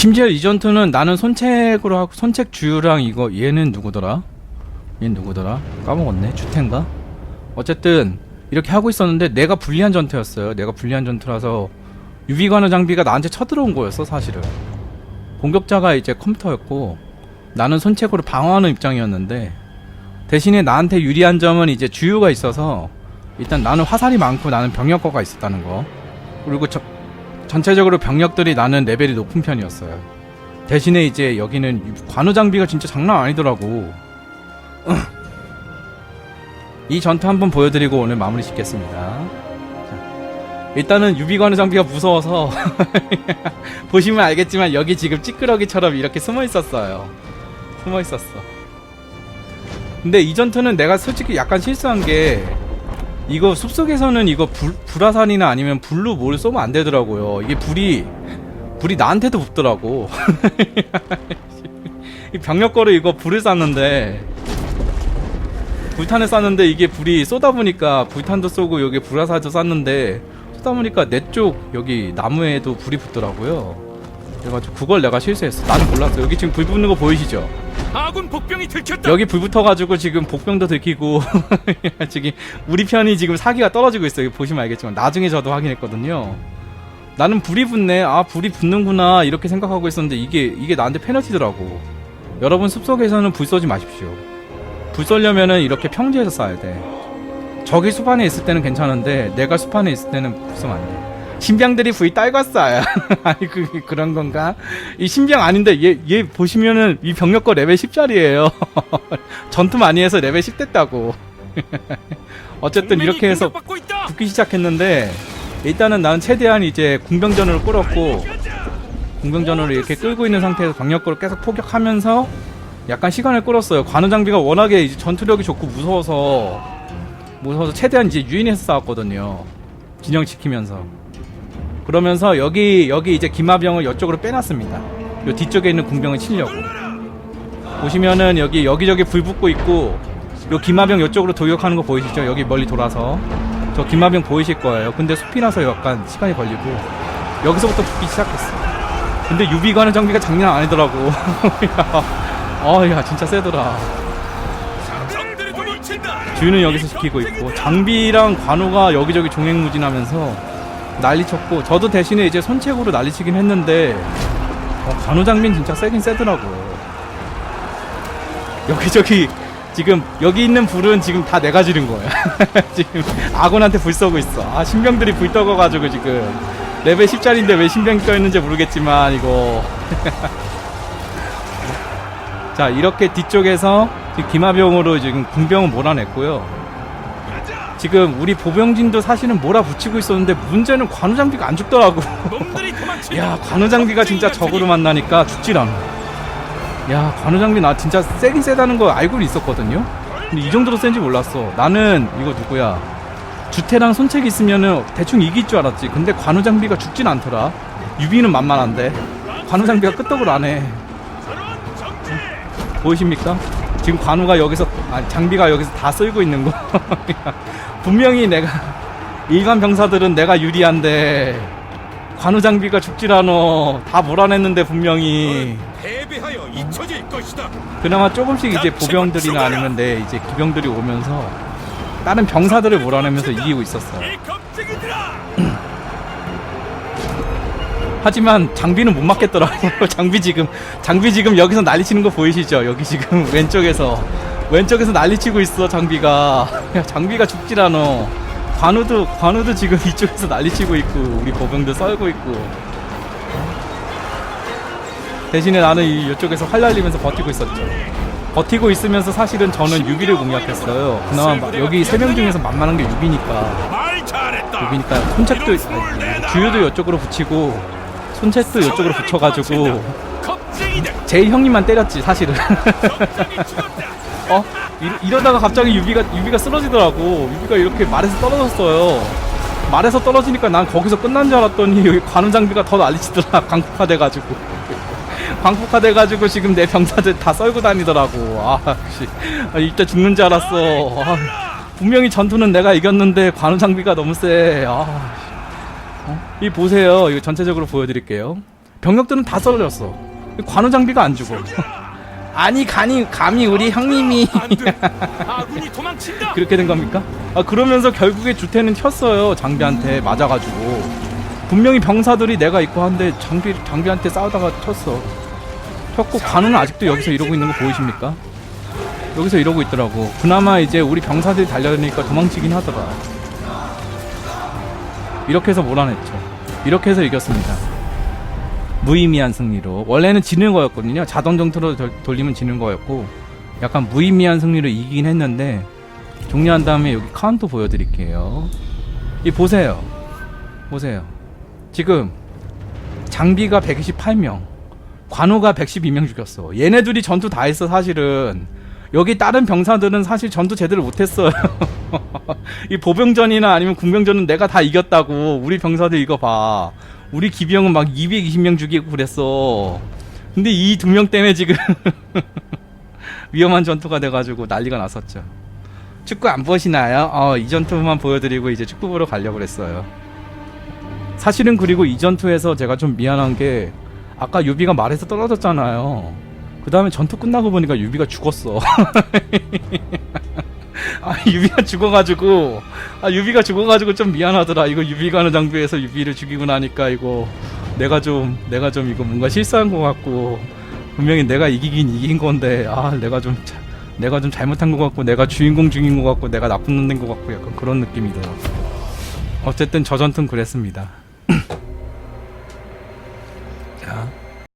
심지어 이 전투는 나는 손책으로 하고 손책 주유랑 이거 얘는 누구더라? 얘는 누구더라? 까먹었네. 주텐가? 어쨌든 이렇게 하고 있었는데 내가 불리한 전투였어요. 내가 불리한 전투라서 유비관의 장비가 나한테 쳐들어온 거였어 사실은. 공격자가 이제 컴퓨터였고 나는 손책으로 방어하는 입장이었는데 대신에 나한테 유리한 점은 이제 주유가 있어서 일단 나는 화살이 많고 나는 병력거가 있었다는 거 그리고 저, 전체적으로 병력들이 나는 레벨이 높은 편이었어요. 대신에 이제 여기는 관우 장비가 진짜 장난 아니더라고. 이 전투 한번 보여드리고 오늘 마무리 짓겠습니다. 자, 일단은 유비관우 장비가 무서워서 보시면 알겠지만 여기 지금 찌끄러기처럼 이렇게 숨어 있었어요. 숨어 있었어. 근데 이 전투는 내가 솔직히 약간 실수한 게 이거 숲속에서는 이거 불, 불화산이나 아니면 불로 뭘 쏘면 안 되더라고요. 이게 불이 불이 나한테도 붙더라고. 이 병력거를 이거 불을 쐈는데 불탄을 쐈는데 이게 불이 쏘다 보니까 불탄도 쏘고 여기 불화살도 쐈는데 쏘다 보니까 내 쪽 여기 나무에도 불이 붙더라고요. 그래가지고 그걸 내가 실수했어. 나는 몰랐어. 여기 지금 불 붙는 거 보이시죠? 아군 복병이 들켰다. 여기 불 붙어가지고 지금 복병도 들키고 지금 우리 편이 지금 사기가 떨어지고 있어요. 보시면 알겠지만 나중에 저도 확인했거든요. 나는 불이 붙네. 아 불이 붙는구나 이렇게 생각하고 있었는데 이게 이게 나한테 페널티더라고. 여러분 숲속에서는 불 쏘지 마십시오. 불 쏘려면은 이렇게 평지에서 쏴야 돼. 저기 숲 안에 있을 때는 괜찮은데 내가 숲 안에 있을 때는 불 쏘면 안 돼. 신병들이 불이 딸궜어요. 아니 그 그런 건가? 이 신병 아닌데 얘 얘 보시면은 이 병력거 레벨 10짜리예요. 전투 많이 해서 레벨 10 됐다고. 어쨌든 이렇게 해서. 붙기 시작했는데 일단은 나는 최대한 이제 궁병전을 끌었고 궁병전을 이렇게 끌고 있는 상태에서 병력거를 계속 포격하면서 약간 시간을 끌었어요. 관우 장비가 워낙에 이제 전투력이 좋고 무서워서 무서워서 최대한 이제 유인해서 싸웠거든요. 진영 지키면서. 그러면서 여기 여기 이제 기마병을 이쪽으로 빼놨습니다. 요 뒤쪽에 있는 궁병을 치려고. 보시면은 여기 여기저기 불 붙고 있고 요 기마병 이쪽으로 돌격하는 거 보이시죠? 여기 멀리 돌아서 저 기마병 보이실 거예요. 근데 숲이라서 약간 시간이 걸리고 여기서부터 붙기 시작했어. 근데 유비관의 장비가 장난 아니더라고. 어야 진짜 세더라. 주유는 여기서 지키고 있고 장비랑 관우가 여기저기 종횡무진하면서 난리쳤고 저도 대신에 이제 손책으로 난리치긴 했는데 어, 장비는 진짜 세긴 세더라고요. 여기저기 지금 여기 있는 불은 지금 다 내가 지른 거야. 지금 아군한테 불 쏘고 있어. 아 신병들이 불 떠가가지고 지금 레벨 10짜리인데 왜 신병이 떠있는지 모르겠지만 이거 자 이렇게 뒤쪽에서 지금 기마병으로 지금 궁병을 몰아냈고요. 지금 우리 보병진도 사실은 몰아붙이고 있었는데 문제는 관우 장비가 안 죽더라고. 야 관우 장비가 진짜 적으로 만나니까 죽질 않아. 야 관우 장비 나 진짜 세긴 세다는 거 알고는 있었거든요. 근데 이 정도로 센지 몰랐어. 나는 이거 누구야? 주태랑 손책이 있으면은 대충 이길 줄 알았지. 근데 관우 장비가 죽진 않더라. 유비는 만만한데 관우 장비가 끄떡을 안 해. 보이십니까? 지금 관우가 여기서 아 장비가 여기서 다 쓸고 있는 거 분명히 내가 일반 병사들은 내가 유리한데 관우 장비가 죽질 않어 다 몰아냈는데 분명히. 패배하여 잊혀질 것이다. 그나마 조금씩 이제 보병들이나 아니면 내 이제 기병들이 오면서 다른 병사들을 몰아내면서 이기고 있었어 이 겁쟁이들아. 하지만 장비는 못 맞겠더라고 장비 지금 장비 지금 여기서 난리 치는 거 보이시죠? 여기 지금 왼쪽에서 왼쪽에서 난리치고 있어 장비가. 야, 장비가 죽질 않어 관우도 관우도 지금 이쪽에서 난리치고 있고 우리 보병들 썰고 있고. 대신에 나는 이 이쪽에서 활 날리면서 버티고 있었죠. 버티고 있으면서 사실은 저는 유비를 공략했어요. 그나마 마- 여기 세 명 중에서 만만한 게 유비니까. 유비니까 손책도 아니, 주유도 이쪽으로 붙이고 손책도 이쪽으로 붙여가지고. 제일 형님만 때렸지 사실은. 어? 이, 이러다가 갑자기 유비가 유비가 쓰러지더라고. 유비가 이렇게 말에서 떨어졌어요. 말에서 떨어지니까 난 거기서 끝난 줄 알았더니 여기 관우 장비가 더 난리치더라. 광폭화 돼가지고. 광폭화 돼가지고 지금 내 병사들 다 썰고 다니더라고. 아씨. 아, 이때 죽는 줄 알았어. 아, 분명히 전투는 내가 이겼는데 관우 장비가 너무 세. 아, 어? 이 보세요. 이거 전체적으로 보여드릴게요. 병력들은 다 썰어졌어. 관우 장비가 안 죽어 아니 감히 감히 우리 형님이. 아군이 도망친다. 그렇게 된 겁니까? 아 그러면서 결국에 주태는 튀었어요 장비한테 맞아가지고. 분명히 병사들이 내가 있고 한데 장비 장비한테 싸우다가 튀었어. 튀었고 관우는 아직도 여기서 이러고 있는 거 보이십니까? 여기서 이러고 있더라고. 그나마 이제 우리 병사들이 달려드니까 도망치긴 하더라. 이렇게 해서 몰아냈죠. 이렇게 해서 이겼습니다 무의미한 승리로. 원래는 지는 거였거든요. 자동 정토로 돌- 돌리면 지는 거였고 약간 무의미한 승리로 이기긴 했는데 종료한 다음에 여기 카운트 보여드릴게요. 이 보세요. 보세요. 지금 장비가 128명 관우가 112명 죽였어. 얘네 둘이 전투 다 했어 사실은. 여기 다른 병사들은 사실 전투 제대로 못했어요. 이 보병전이나 아니면 궁병전은 내가 다 이겼다고. 우리 병사들 이거 봐 우리 기병은 막 220명 죽이고 그랬어. 근데 이 두 명 때문에 지금 위험한 전투가 돼가지고 난리가 났었죠. 축구 안 보시나요? 어, 이 전투만 보여드리고 이제 축구 보러 가려고 그랬어요. 사실은 그리고 이 전투에서 제가 좀 미안한 게 아까 유비가 말에서 떨어졌잖아요. 그 다음에 전투 끝나고 보니까 유비가 죽었어 아 유비가 죽어가지고. 아 유비가 죽어가지고 좀 미안하더라. 이거 유비가 하는 장비에서 유비를 죽이고 나니까 이거 내가 좀 내가 좀 이거 뭔가 실수한 것 같고 분명히 내가 이기긴 이긴 건데 아 내가 좀 자- 내가 좀 잘못한 것 같고 내가 주인공 중인 것 같고 내가 나쁜 놈된 것 같고 약간 그런 느낌이더라고 어쨌든 저 전투는 그랬습니다